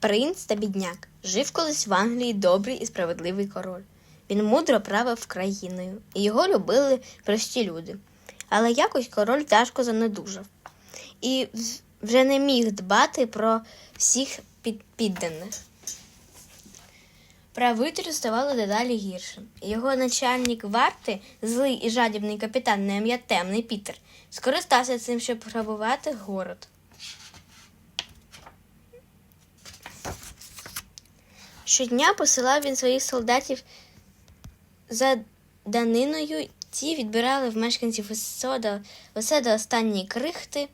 Принц та бідняк жив колись в Англії добрий і справедливий король. Він мудро правив країною, і його любили прості люди. Але якось король тяжко занедужав і вже не міг дбати про всіх підданих. Правителю ставало дедалі гіршим. Його начальник варти, злий і жадібний капітан на ім'я Темний Пітер, скористався цим, щоб грабувати город. Щодня посилав він своїх солдатів за даниною. Ті відбирали в мешканців усе до, останньої крихти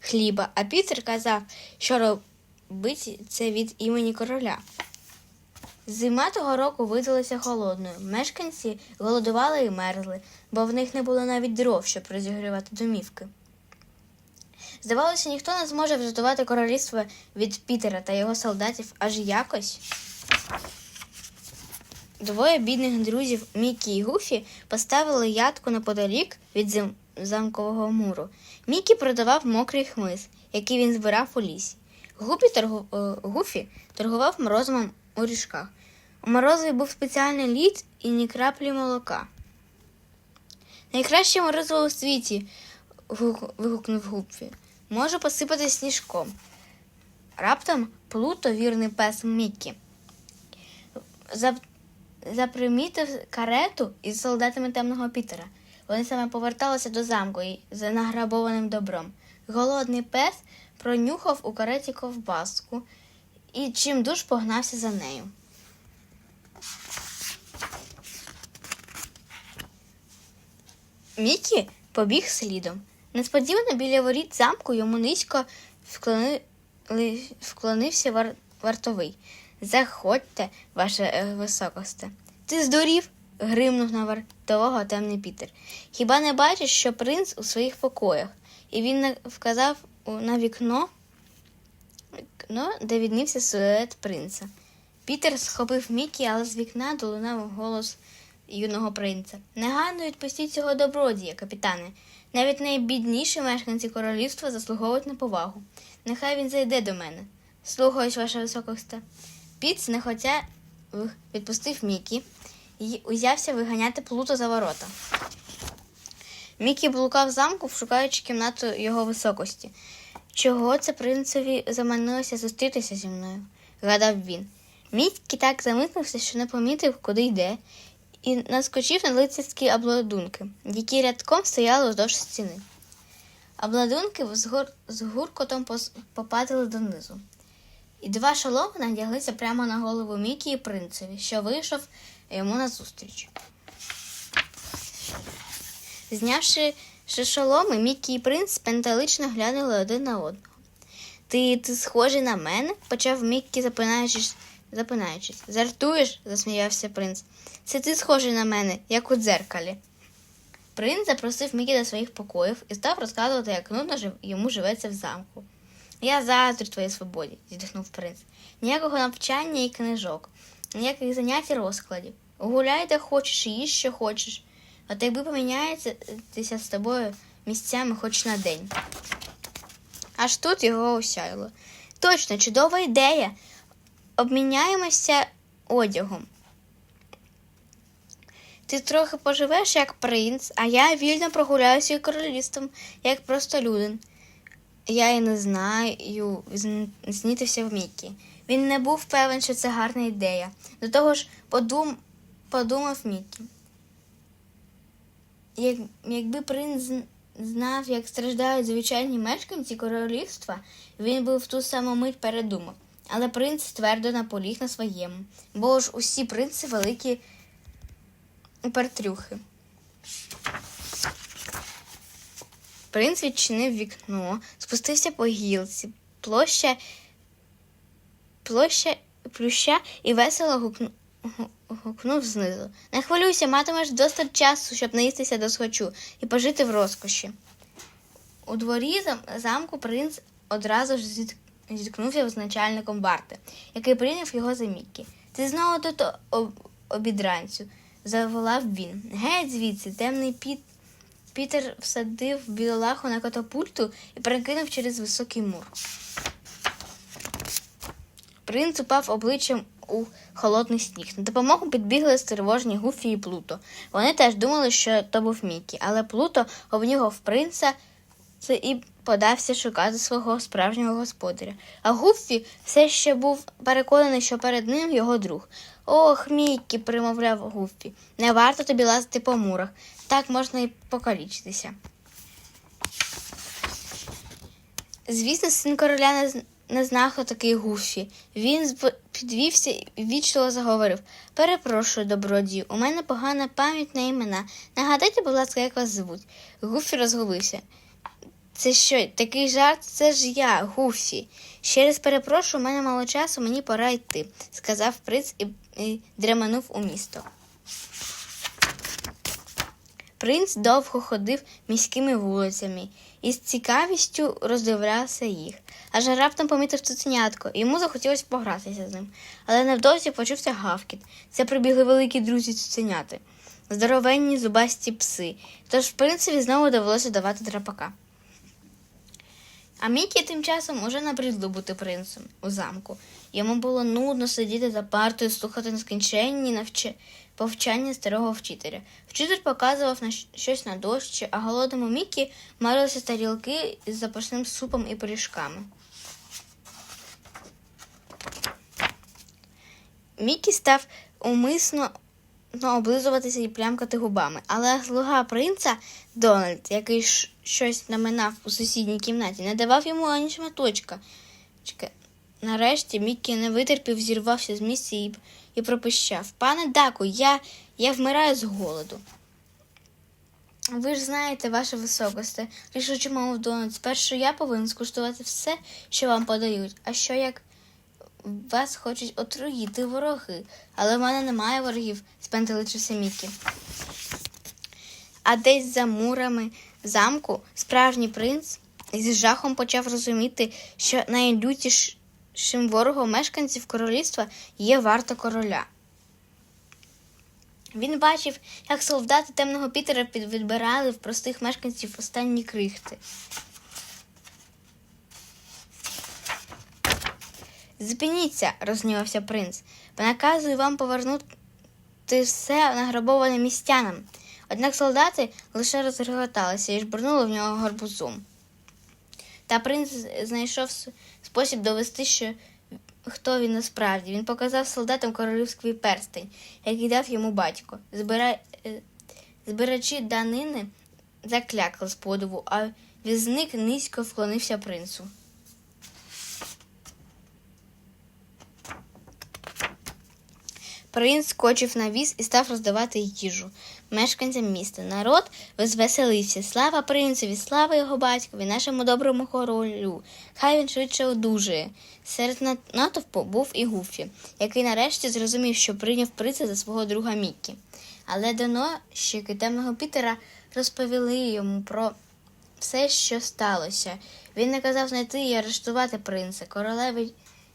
хліба, а Пітер казав, що робить це від імені короля. Зима того року видалася холодною. Мешканці голодували і мерзли, бо в них не було навіть дров, щоб розігрівати домівки. Здавалося, ніхто не зможе врятувати королівство від Пітера та його солдатів аж якось. Двоє бідних друзів Мікі і Гуфі поставили ядку неподалік від зам- замкового муру. Мікі продавав мокрий хмиз, який він збирав у лісі. Гупі торгу... е, Гуфі торгував морозивом у ріжках. У морозиві був спеціальний лід і ні краплі молока. Найкраще морозиво у світі. вигукнув Гупі. Може посипати сніжком. Раптом Плуто, вірний пес Мікі, запримітив карету із солдатами темного Пітера. Вони саме поверталися до замку за награбованим добром. Голодний пес пронюхав у кареті ковбаску і чим дуж погнався за нею. Мікі побіг слідом. Несподівано біля воріт замку йому низько вклони... вклонився вар... вартовий. Заходьте, ваше е, високосте. Ти здурів? гримнув на вартового темний Пітер. Хіба не бачиш, що принц у своїх покоях? І він вказав на вікно, вікно, де віднився силует принца. Пітер схопив Мікі, але з вікна долунав голос юного принца. Негайно відпустіть цього добродія, капітане. Навіть найбідніші мешканці королівства заслуговують на повагу. Нехай він зайде до мене. Слухаюсь, ваша високосте. Піт знехотя в- відпустив Мікі і узявся виганяти плуто за ворота. Мікі блукав замку, шукаючи кімнату його високості. Чого це принцеві заманилося зустрітися зі мною? гадав він. Мікі так замислився, що не помітив, куди йде, і наскочив на лицарські обладунки, які рядком стояли вздовж стіни. Обладунки з, гур... з гуркотом пос- попадали донизу. І два шоломи надяглися прямо на голову Мікі і принцеві, що вийшов йому назустріч. Знявши шоломи, Мікі і принц спенталично глянули один на одного. Ти, ти схожий на мене? почав Міккі, запинаючись, запинаючись. Жартуєш? засміявся принц. Це ти схожий на мене, як у дзеркалі. Принц запросив Мікі до своїх покоїв і став розказувати, як нудно йому живеться в замку. Я заздрю твоїй свободі, зітхнув принц. Ніякого навчання і книжок, ніяких занять і розкладів. Гуляй де хочеш і їж, що хочеш. От якби поміняється з тобою місцями хоч на день. Аж тут його осяяло. Точно, чудова ідея. Обміняємося одягом. Ти трохи поживеш як принц, а я вільно прогуляюся королівством, як простолюдин. Я і не знаю, зн- знітився в Мікі. Він не був певен, що це гарна ідея. До того ж, подум... подумав Мікі. Як... Якби принц знав, як страждають звичайні мешканці королівства, він би в ту саму мить передумав. Але принц твердо наполіг на своєму, бо ж усі принци великі пертрюхи. Принц відчинив вікно, спустився по гілці, площа, площа плюща і весело гукну, гукнув знизу. Не хвилюйся, матимеш досить часу, щоб наїстися до схочу і пожити в розкоші. У дворі замку принц одразу ж зіт- зіткнувся з начальником варти, який прийняв його за Міккі. Ти знову тут об- обідранцю, заволав він. Геть звідси, темний піт. Пітер всадив білолаху на катапульту і перекинув через високий мур. Принц упав обличчям у холодний сніг. На допомогу підбігли стривожні Гуфі і Плуто. Вони теж думали, що то був Мікі, але Плуто обнюхав принца це і подався шукати свого справжнього господаря. А Гуфі все ще був переконаний, що перед ним його друг. Ох, Мікі, примовляв Гуфі, не варто тобі лазити по мурах. Так можна і покалічитися. Звісно, син короля не, не знав, хто такий Гуфі. Він підвівся і ввічливо заговорив. Перепрошую, добродію, у мене погана пам'ять на імена. Нагадайте, будь ласка, як вас звуть. Гуфі розгубився. Це що, такий жарт? Це ж я, Гуфі. Ще раз перепрошую, у мене мало часу, мені пора йти, сказав принц і, і дременув у місто. Принц довго ходив міськими вулицями і з цікавістю роздивлявся їх. Аж раптом помітив цуценятко, і йому захотілося погратися з ним. Але невдовзі почувся гавкіт. Це прибігли великі друзі цуценяти, здоровенні зубасті пси. Тож принцеві знову довелося давати драпака. А Мікі тим часом уже набридло бути принцем у замку. Йому було нудно сидіти за партою, слухати нескінченні навче... повчання старого вчителя. Вчитель показував на щось на дощі, а голодному Мікі марилися тарілки із запашним супом і пиріжками. Мікі став умисно ну, облизуватися і плямкати губами. Але слуга принца Дональд, який щось наминав у сусідній кімнаті, не давав йому ані шматочка. Нарешті Міккі не витерпів, зірвався з місця і, і пропищав. Пане Даку, я, я вмираю з голоду. Ви ж знаєте, ваше високосте, рішуче мовив Дональд, спершу я повинен скуштувати все, що вам подають, а що як вас хочуть отруїти вороги, але в мене немає ворогів, спентеличився Мікі. А десь за мурами замку справжній принц із жахом почав розуміти, що найлютішим ворогом мешканців королівства є варта короля. Він бачив, як солдати темного Пітера під- відбирали в простих мешканців останні крихти. Зупиніться, рознівався принц. Наказую вам повернути все награбоване містянам. Однак солдати лише розреготалися і жбурнули в нього гарбузом. Та принц знайшов спосіб довести, що хто він насправді. Він показав солдатам королівський перстень, який дав йому батько. Збира... е, Збирачі данини заклякли з подиву, а візник низько вклонився принцу. Принц скочив на віз і став роздавати їжу мешканцям міста. Народ розвеселився. Слава принцеві, слава його батькові, нашому доброму королю. Хай він швидше одужує. Серед натовпу був і Гуфі, який нарешті зрозумів, що прийняв принца за свого друга Міккі. Але доносчики темного Пітера розповіли йому про все, що сталося. Він наказав знайти і арештувати принца. Королеви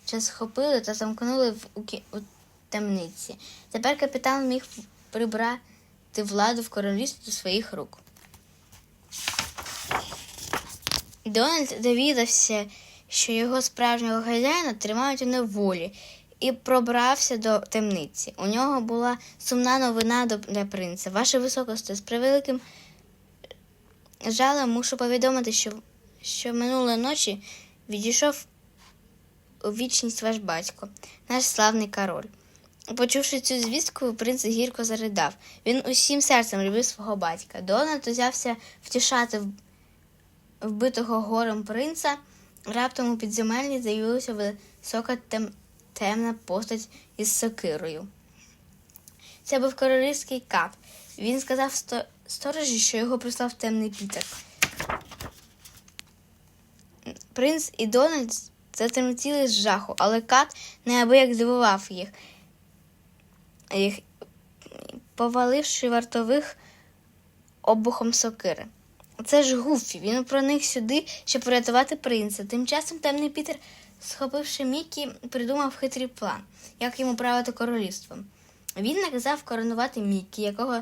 час схопили та замкнули в у темниці. Тепер капітан міг прибрати владу в королівстві до своїх рук. Дональд довідався, що його справжнього хазяїна тримають у неволі, і пробрався до темниці. У нього була сумна новина для принца. Ваше високосте, з превеликим жалем мушу повідомити, що, що минулої ночі відійшов у вічність ваш батько, наш славний король. Почувши цю звістку, принц гірко заридав. Він усім серцем любив свого батька. Дональд узявся втішати вбитого горем принца. Раптом у підземеллі з'явилася висока тем... темна постать із сокирою. Це був королівський кап. Він сказав сто... сторожі, що його прислав темний Пітер. Принц і Дональд затремтіли з жаху, але кат неабияк здивував їх поваливши вартових обухом сокири. Це ж Гуфі, він проник сюди, щоб врятувати принца. Тим часом темний Пітер, схопивши Мікі, придумав хитрий план, як йому правити королівством. Він наказав коронувати Мікі, якого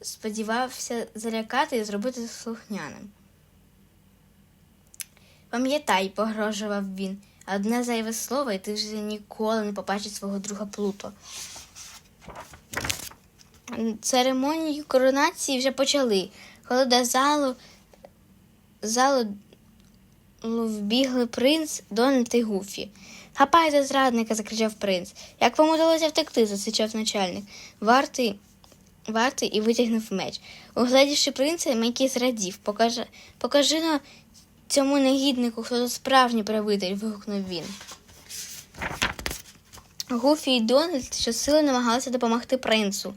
сподівався залякати і зробити слухняним. Пам'ятай, погрожував він, Одне зайве слово, і ти вже ніколи не побачиш свого друга Плуто. Церемонію коронації вже почали. Коли до залу, залу вбігли принц, Дональд і Гуфі. Хапайте зрадника, закричав принц. Як вам удалося втекти? засичав начальник. Вартий, вартий і витягнув меч. Угледівши принца, Микій зрадів. Покажи, покажи на цьому негіднику, хто справжній правитель, вигукнув він. Гуфі і Дональд щосили намагалися допомогти принцу.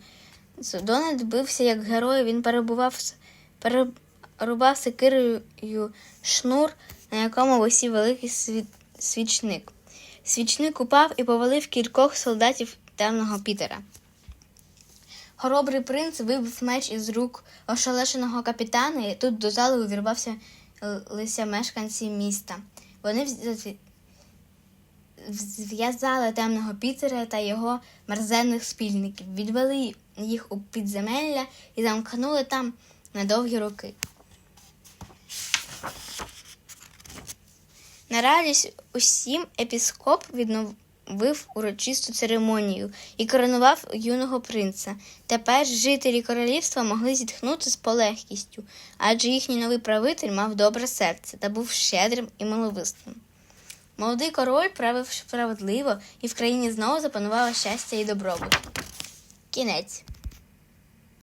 Дональд бився як герой, він перебував, перерубав секирою шнур, на якому висів великий світ, свічник. Свічник упав і повалив кількох солдатів темного Пітера. Хоробрий принц вибив меч із рук ошелешеного капітана, і тут до залу увірвався лися мешканці міста. Вони зв'язали темного Пітера та його мерзенних спільників, відвели їх у підземелля і замкнули там на довгі роки. На радість усім епіскоп відновив урочисту церемонію і коронував юного принца. Тепер жителі королівства могли зітхнути з полегкістю, адже їхній новий правитель мав добре серце та був щедрим і миловисним. Молодий король правив справедливо, і в країні знову запанувало щастя і добробут. Кінець.